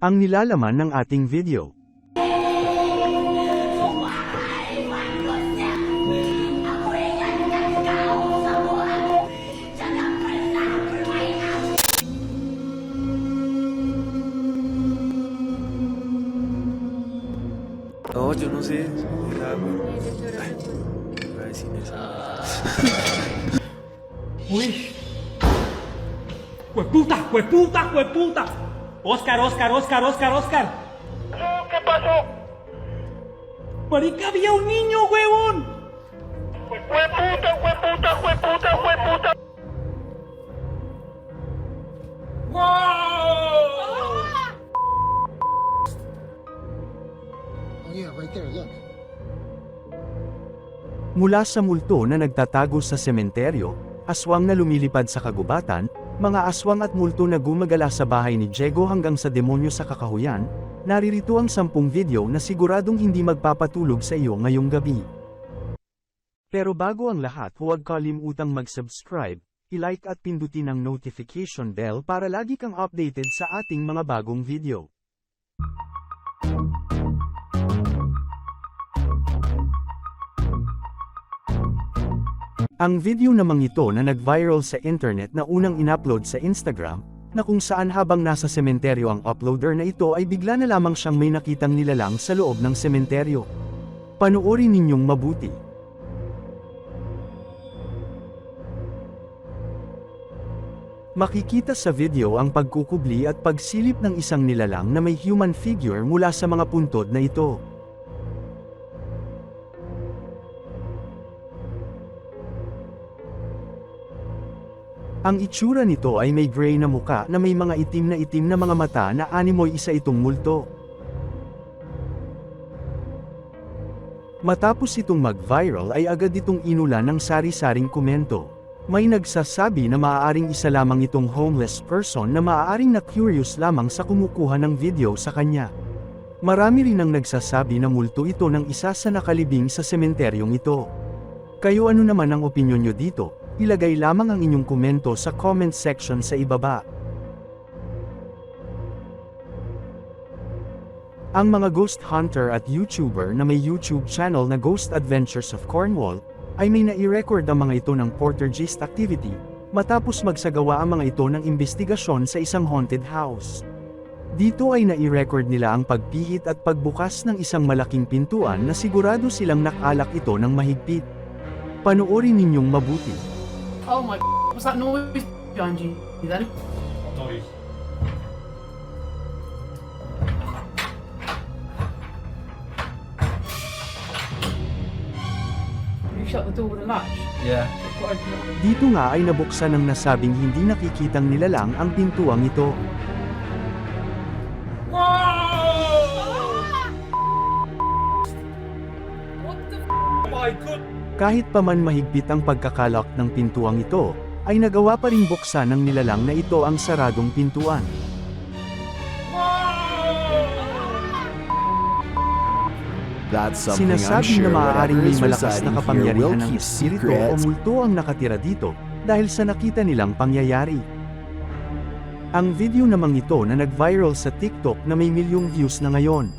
Ang nilalaman ng ating video. No, yo no sé. Iba a decir eso. Uy. ¡Hueputa! ¡Hueputa! ¡Hueputa! Oscar, Oscar, Oscar, Oscar, Oscar. ¿Qué pasó? Marica, había un niño, huevón. Fue puta, fue puta, fue puta, fue puta. Oh yeah, right there, look. Mula sa multo na nagtatago sa sementeryo, aswang na lumilipad sa kagubatan, mga aswang at multo na gumagala sa bahay ni Diego hanggang sa demonyo sa kakahuyan, naririto ang sampung video na siguradong hindi magpapatulog sa iyo ngayong gabi. Pero bago ang lahat huwag kalimutang mag-subscribe, i-like at pindutin ang notification bell para lagi kang updated sa ating mga bagong video. Ang video namang ito na nag-viral sa internet na unang inupload sa Instagram, na kung saan habang nasa sementeryo ang uploader na ito ay bigla na lamang siyang may nakitang nilalang sa loob ng sementeryo. Panoorin ninyong mabuti. Makikita sa video ang pagkukubli at pagsilip ng isang nilalang na may human figure mula sa mga puntod na ito. Ang itsura nito ay may gray na muka na may mga itim na itim na mga mata na animoy isa itong multo. Matapos itong mag-viral ay agad itong inulan ng sari-saring komento. May nagsasabi na maaaring isa lamang itong homeless person na maaaring na curious lamang sa kumukuha ng video sa kanya. Marami rin ang nagsasabi na multo ito ng isa sa nakalibing sa sementeryong ito. Kayo ano naman ang opinyon nyo dito? Ilagay lamang ang inyong komento sa comment section sa ibaba. Ang mga ghost hunter at YouTuber na may YouTube channel na Ghost Adventures of Cornwall, ay may nai-record ang mga ito ng poltergeist activity, matapos magsagawa ang mga ito ng investigasyon sa isang haunted house. Dito ay nai-record nila ang pagpihit at pagbukas ng isang malaking pintuan na sigurado silang nakalak ito ng mahigpit. Panoorin ninyong mabuti. Oh my what's that noise, Janji? Is that it? Noise. You shut the door with a latch? Yeah. Dito nga ay nabuksan ng nasabing hindi nakikitang nilalang ang pintuang ito. Kahit pa man mahigpit ang pagkakalak ng pintuang ito, ay nagawa pa ring buksan ng nilalang na ito ang saradong pintuan. That's something I'm Sinasabi sure na maaaring may malakas na kapangyarihan ng espiritu o multo ang nakatira dito, dahil sa nakita nilang pangyayari. Ang video namang ito na nag-viral sa TikTok na may milyong views na ngayon.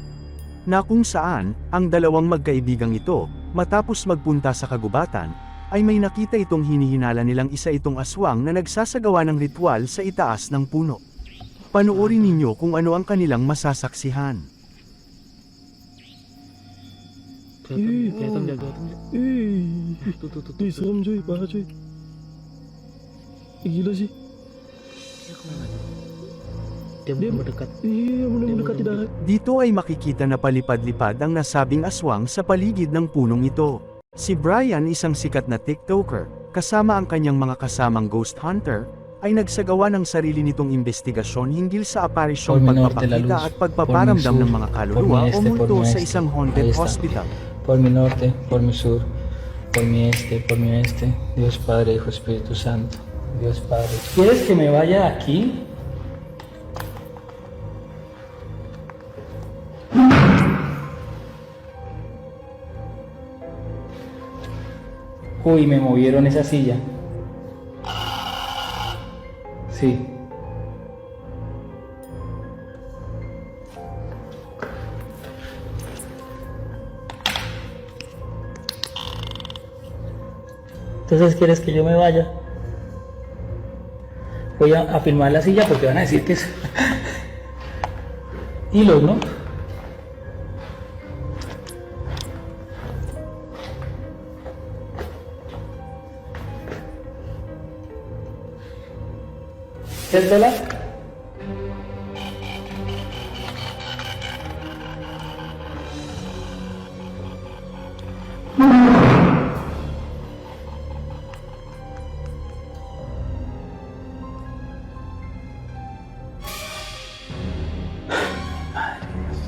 Na kung saan, ang dalawang magkaibigang ito, matapos magpunta sa kagubatan, ay may nakita itong hinihinala nilang isa itong aswang na nagsasagawa ng ritual sa itaas ng puno. Panoorin ninyo kung ano ang kanilang masasaksihan. Eh, kelihatan dia, kelihatan dia. Eh, tuh, tuh, tuh, tuh. serem cuy, parah cuy. Dia Dia- mendekat. Iya, bener mendekati darat. Dito ay makikita na palipad-lipad ang nasabing aswang sa paligid ng punong ito. Si Brian isang sikat na TikToker, kasama ang kanyang mga kasamang ghost hunter, ay nagsagawa ng sarili nitong investigasyon hinggil sa aparisyong pagpapakita at pagpaparamdam ng mga kaluluwa o multo sa isang haunted hospital. Por mi norte, por mi sur, por mi este, por mi oeste. Dios Padre, Hijo, Espíritu Santo. Dios Padre. ¿Quieres que me vaya aquí? Uy, me movieron esa silla. Sí. Entonces, ¿quieres que yo me vaya? Voy a, a filmar la silla porque van a decir que es... y los no. ¿Qué es dólar?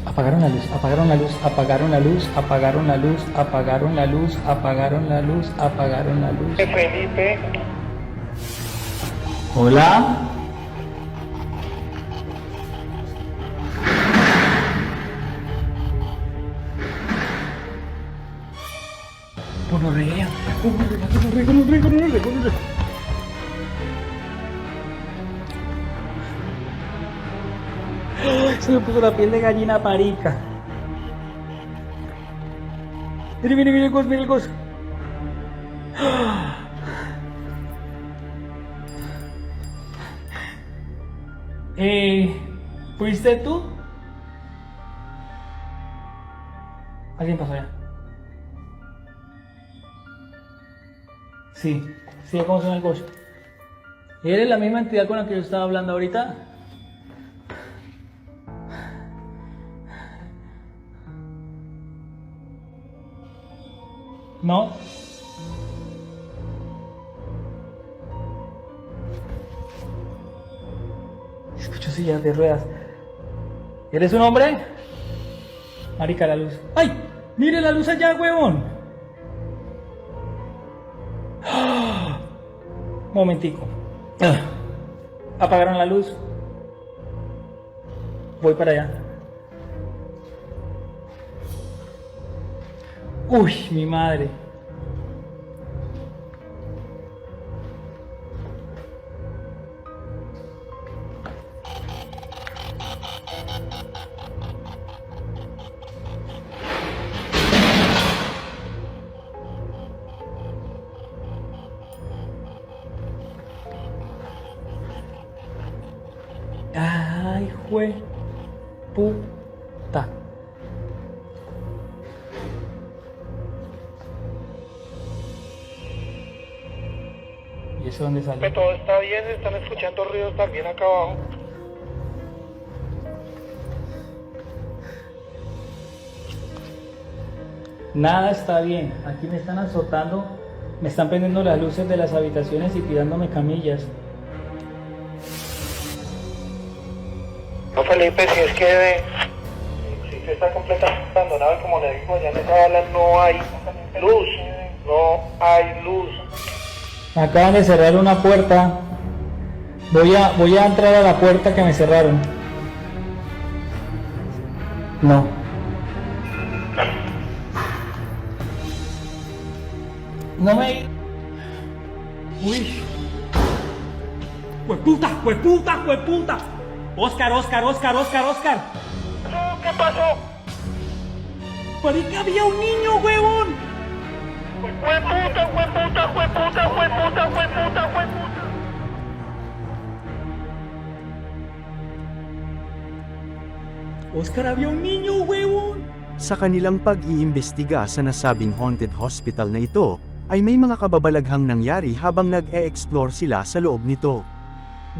Apagaron la luz, apagaron la luz, apagaron la luz, apagaron la luz, apagaron la luz, apagaron la luz, apagaron la luz. Felipe. Hola. La piel de gallina parica. Mire, mire, mire el gos, mire el gos. Eh, ¿Fuiste tú? ¿Alguien pasó allá? Sí, sí, ¿cómo suena el coche? ¿Eres la misma entidad con la que yo estaba hablando ahorita? ¿No? Escucho sillas de ruedas. ¿Eres un hombre? Marica, la luz. ¡Ay! ¡Mire la luz allá, huevón! ¡Ah! Momentico. Ah. Apagaron la luz. Voy para allá. Uy, mi madre. Ay, jue salió? Todo está bien, están escuchando ruidos también acá abajo. Nada está bien. Aquí me están azotando, me están prendiendo las luces de las habitaciones y tirándome camillas. No, Felipe, si es que si que está completamente abandonado y como le digo, ya en esa bala no hay luz. No hay luz. Me acaban de cerrar una puerta. Voy a, voy a entrar a la puerta que me cerraron. No. No me... Uy. ¡Hueputa! ¡Hueputa! ¡Hueputa! Oscar, Oscar, Oscar, Oscar, Oscar. ¿Qué pasó? Marica, había un niño, huevón. ¡Hueputa, hueputa, hueputa, hueputa, hueputa, hueputa! Oscar, había un niño, huevón. Sa kanilang pag-iimbestiga sa nasabing haunted hospital na ito, ay may mga kababalaghang nangyari habang nag-e-explore sila sa loob nito.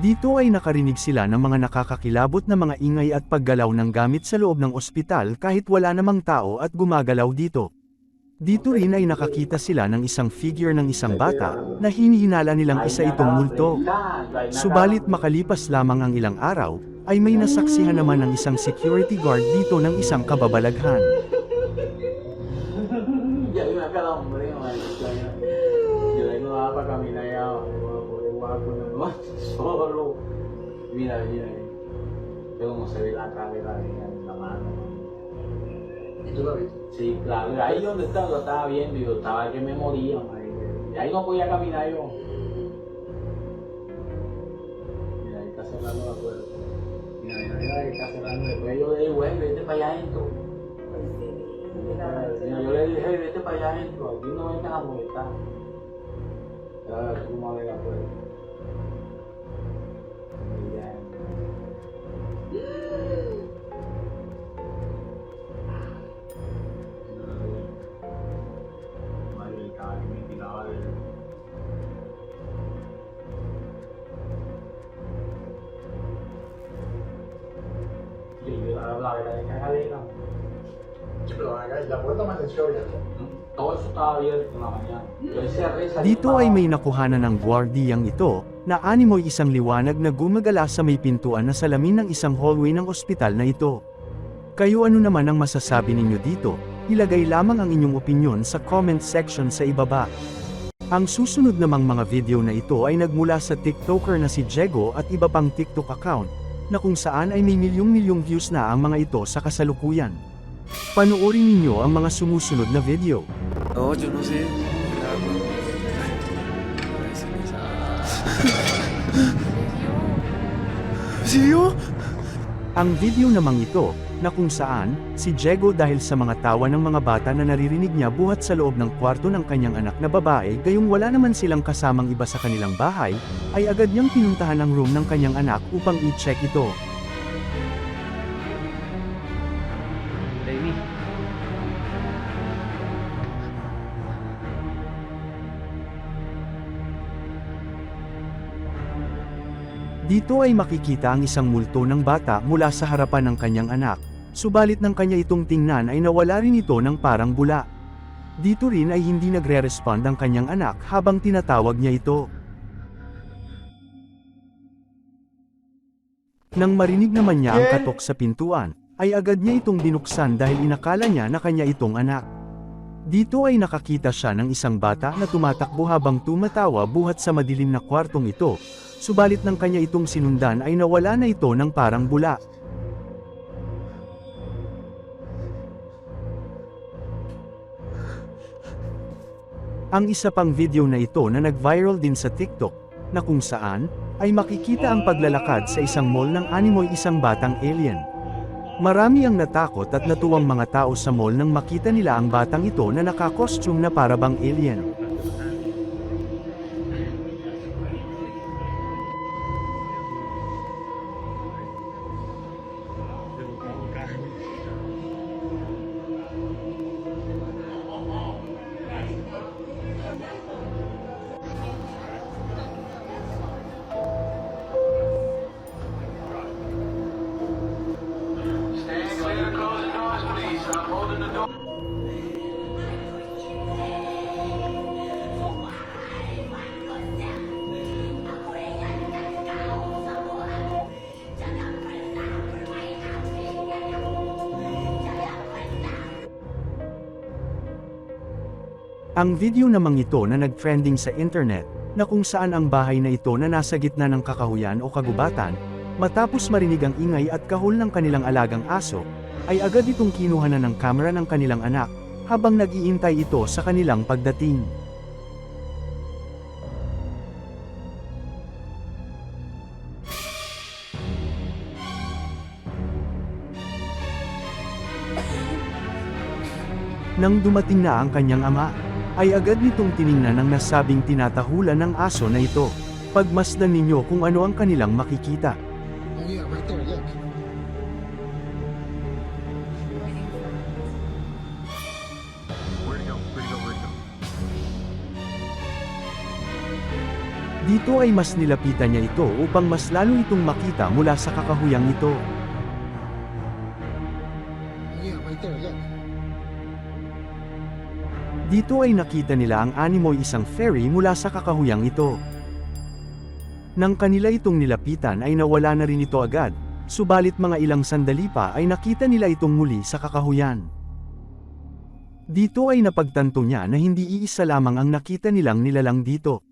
Dito ay nakarinig sila ng mga nakakakilabot na mga ingay at paggalaw ng gamit sa loob ng ospital kahit wala namang tao at gumagalaw dito. Dito rin ay nakakita sila ng isang figure ng isang bata na hinihinala nilang isa itong multo. Subalit makalipas lamang ang ilang araw, ay may nasaksihan naman ng isang security guard dito ng isang kababalaghan. Mira, mira, como se ve la cadera de. ¿Y tú lo viste? Sí, claro, ahí donde estaba, lo estaba viendo y yo estaba que me moría. Y ahí no podía caminar yo. Mira, ahí está cerrando la puerta. Mira, mira, mira, ahí está cerrando. Después yo le dije, güey, vete para allá adentro. Mira, yo le dije, "Hey, vete para allá adentro, aquí no vengas a molestar. Ya, súmale la puerta. Dito ay may nakuhanan ng gwardiyang ito, na animoy isang liwanag na gumagala sa may pintuan na salamin ng isang hallway ng ospital na ito. Kayo ano naman ang masasabi ninyo dito? Ilagay lamang ang inyong opinyon sa comment section sa ibaba. Ang susunod namang mga video na ito ay nagmula sa TikToker na si Jego at iba pang TikTok account, na kung saan ay may milyong-milyong views na ang mga ito sa kasalukuyan. Panoorin ninyo ang mga sumusunod na video. No, yo no sé. Sí. Ang video namang ito, na kung saan, si Jego dahil sa mga tawa ng mga bata na naririnig niya buhat sa loob ng kwarto ng kanyang anak na babae gayong wala naman silang kasamang iba sa kanilang bahay, ay agad niyang pinuntahan ang room ng kanyang anak upang i-check ito. Dito ay makikita ang isang multo ng bata mula sa harapan ng kanyang anak, subalit ng kanya itong tingnan ay nawala rin ito ng parang bula. Dito rin ay hindi nagre-respond ang kanyang anak habang tinatawag niya ito. Nang marinig naman niya ang katok sa pintuan, ay agad niya itong binuksan dahil inakala niya na kanya itong anak. Dito ay nakakita siya ng isang bata na tumatakbo habang tumatawa buhat sa madilim na kwartong ito, subalit ng kanya itong sinundan ay nawala na ito ng parang bula. Ang isa pang video na ito na nag-viral din sa TikTok, na kung saan, ay makikita ang paglalakad sa isang mall ng animoy isang batang alien. Marami ang natakot at natuwang mga tao sa mall nang makita nila ang batang ito na nakakostume na parabang alien. Ang video namang ito na nag-trending sa internet, na kung saan ang bahay na ito na nasa gitna ng kakahuyan o kagubatan, matapos marinig ang ingay at kahol ng kanilang alagang aso, ay agad itong kinuha na ng kamera ng kanilang anak, habang nag-iintay ito sa kanilang pagdating. Nang dumating na ang kanyang ama, ay agad nitong tiningnan ang nasabing tinatahulan ng aso na ito. Pagmasdan ninyo kung ano ang kanilang makikita. Oh yeah, right there, look. Dito ay mas nilapitan niya ito upang mas lalo itong makita mula sa kakahuyang ito. Oh yeah, right there, look. Dito ay nakita nila ang animoy isang fairy mula sa kakahuyang ito. Nang kanila itong nilapitan ay nawala na rin ito agad, subalit mga ilang sandali pa ay nakita nila itong muli sa kakahuyan. Dito ay napagtanto niya na hindi iisa lamang ang nakita nilang nilalang dito.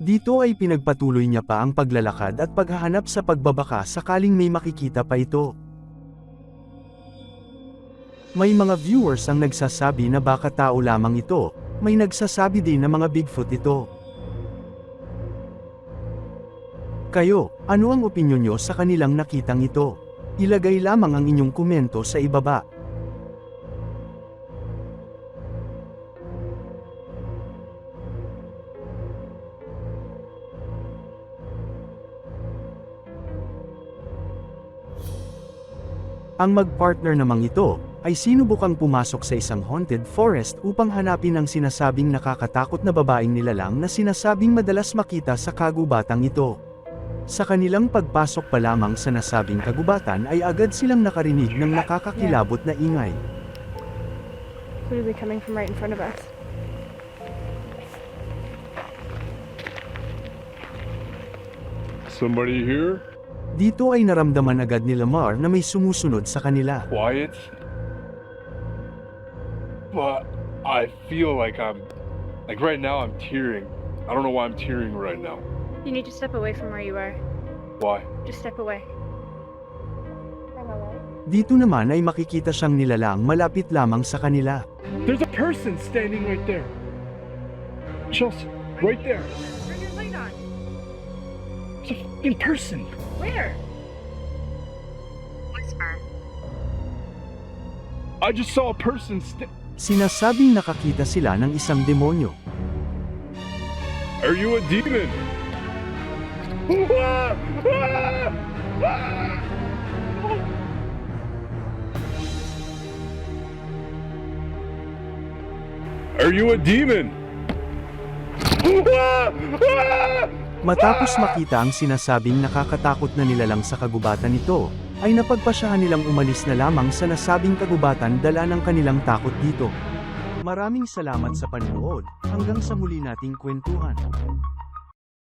Dito ay pinagpatuloy niya pa ang paglalakad at paghahanap sa pagbabaka sakaling may makikita pa ito. May mga viewers ang nagsasabi na baka tao lamang ito, may nagsasabi din na mga Bigfoot ito. Kayo, ano ang opinyon nyo sa kanilang nakitang ito? Ilagay lamang ang inyong komento sa ibaba. Ang magpartner namang ito, ay sinubukang pumasok sa isang haunted forest upang hanapin ang sinasabing nakakatakot na babaeng nilalang na sinasabing madalas makita sa kagubatang ito. Sa kanilang pagpasok pa lamang sa nasabing kagubatan ay agad silang nakarinig ng nakakakilabot na ingay. Clearly coming from right in front of us. Somebody here? Dito ay naramdaman agad ni Lamar na may sumusunod sa kanila. Quiet. But I feel like I'm, like right now I'm tearing. I don't know why I'm tearing right now. You need to step away from where you are. Why? Just step away. Dito naman ay makikita siyang nilalang malapit lamang sa kanila. There's a person standing right there. Chelsea, right there. Turn your light on. It's a fucking person. Where? Whisper. I just saw a person sta- Sinasabing nakakita sila ng isang demonyo. Are you a demon? Are you a demon? Matapos makita ang sinasabing nakakatakot na nilalang sa kagubatan nito, ay napagpasyahan nilang umalis na lamang sa nasabing kagubatan dala ng kanilang takot dito. Maraming salamat sa panonood, hanggang sa muli nating kwentuhan.